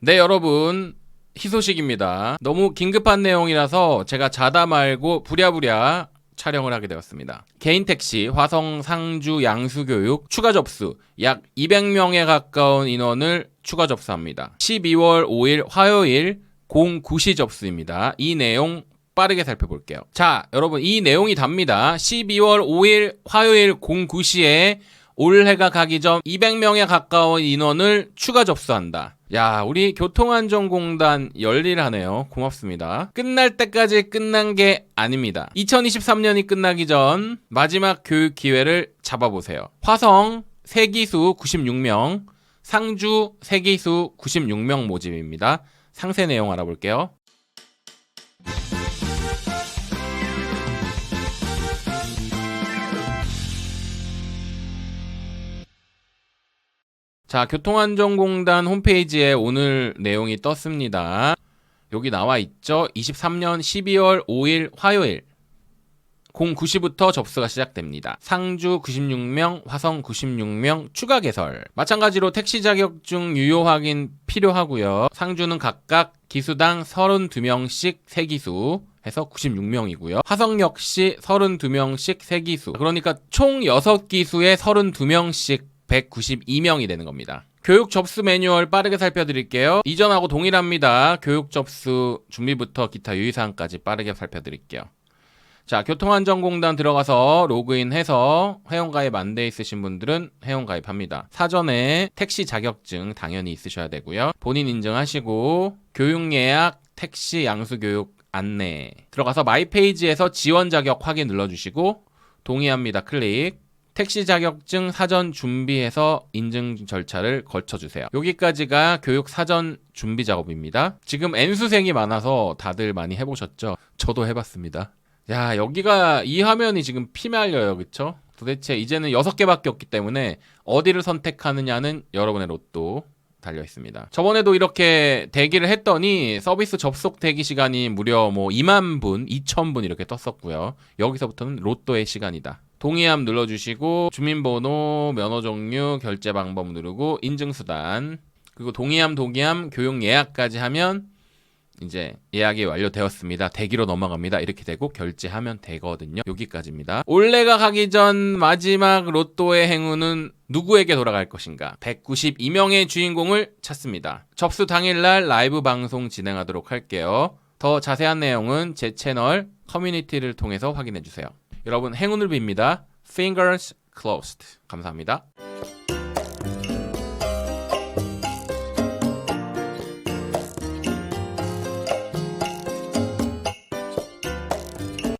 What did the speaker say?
네, 여러분. 희소식입니다. 너무 긴급한 내용이라서 제가 자다 말고 부랴부랴 촬영을 하게 되었습니다. 개인 택시, 화성, 상주, 양수교육 추가 접수 약 200명에 가까운 인원을 추가 접수합니다. 12월 5일 화요일 09시 접수입니다. 이 내용 빠르게 살펴볼게요. 자, 여러분 이 내용이 답니다. 12월 5일 화요일 09시에 올해가 가기 전 200명에 가까운 인원을 추가 접수한다. 야, 우리 교통안전공단 열일하네요. 고맙습니다. 끝날 때까지 끝난 게 아닙니다. 2023년이 끝나기 전 마지막 교육 기회를 잡아보세요. 화성 세기수 96명, 상주 세기수 96명 모집입니다. 상세 내용 알아볼게요. 자, 교통안전공단 홈페이지에 오늘 내용이 떴습니다. 여기 나와 있죠. 23년 12월 5일 화요일 09시부터 접수가 시작됩니다. 상주 96명, 화성 96명 추가 개설. 마찬가지로 택시 자격증 유효 확인 필요하고요. 상주는 각각 기수당 32명씩 3기수 해서 96명이고요. 화성 역시 32명씩 3기수. 그러니까 총 6기수에 32명씩 192명이 되는 겁니다. 교육 접수 매뉴얼 빠르게 살펴드릴게요. 이전하고 동일합니다. 교육 접수 준비부터 기타 유의사항까지 빠르게 살펴드릴게요. 자, 교통안전공단 들어가서 로그인해서 회원가입 안 돼 있으신 분들은 회원가입합니다. 사전에 택시 자격증 당연히 있으셔야 되고요. 본인 인증하시고 교육 예약, 택시 양수교육 안내 들어가서 마이 페이지에서 지원 자격 확인 눌러주시고 동의합니다. 클릭. 택시 자격증 사전 준비해서 인증 절차를 거쳐주세요. 여기까지가 교육 사전 준비 작업입니다. 지금 N수생이 많아서 다들 많이 해보셨죠? 저도 해봤습니다. 야, 여기가 이 화면이 지금 피말려요. 그쵸? 도대체 이제는 6개밖에 없기 때문에 어디를 선택하느냐는 여러분의 로또 달려 있습니다. 저번에도 이렇게 대기를 했더니 서비스 접속 대기 시간이 무려 뭐 2만 분, 2천 분 이렇게 떴었고요. 여기서부터는 로또의 시간이다. 동의함 눌러주시고 주민번호, 면허 종류, 결제 방법 누르고 인증 수단 그리고 동의함, 동의함, 교육 예약까지 하면 이제 예약이 완료되었습니다. 대기로 넘어갑니다. 이렇게 되고 결제하면 되거든요. 여기까지입니다. 올해가 가기 전 마지막 로또의 행운은 누구에게 돌아갈 것인가? 192명의 주인공을 찾습니다. 접수 당일날 라이브 방송 진행하도록 할게요. 더 자세한 내용은 제 채널 커뮤니티를 통해서 확인해 주세요. 여러분 행운을 빕니다. Fingers crossed. 감사합니다.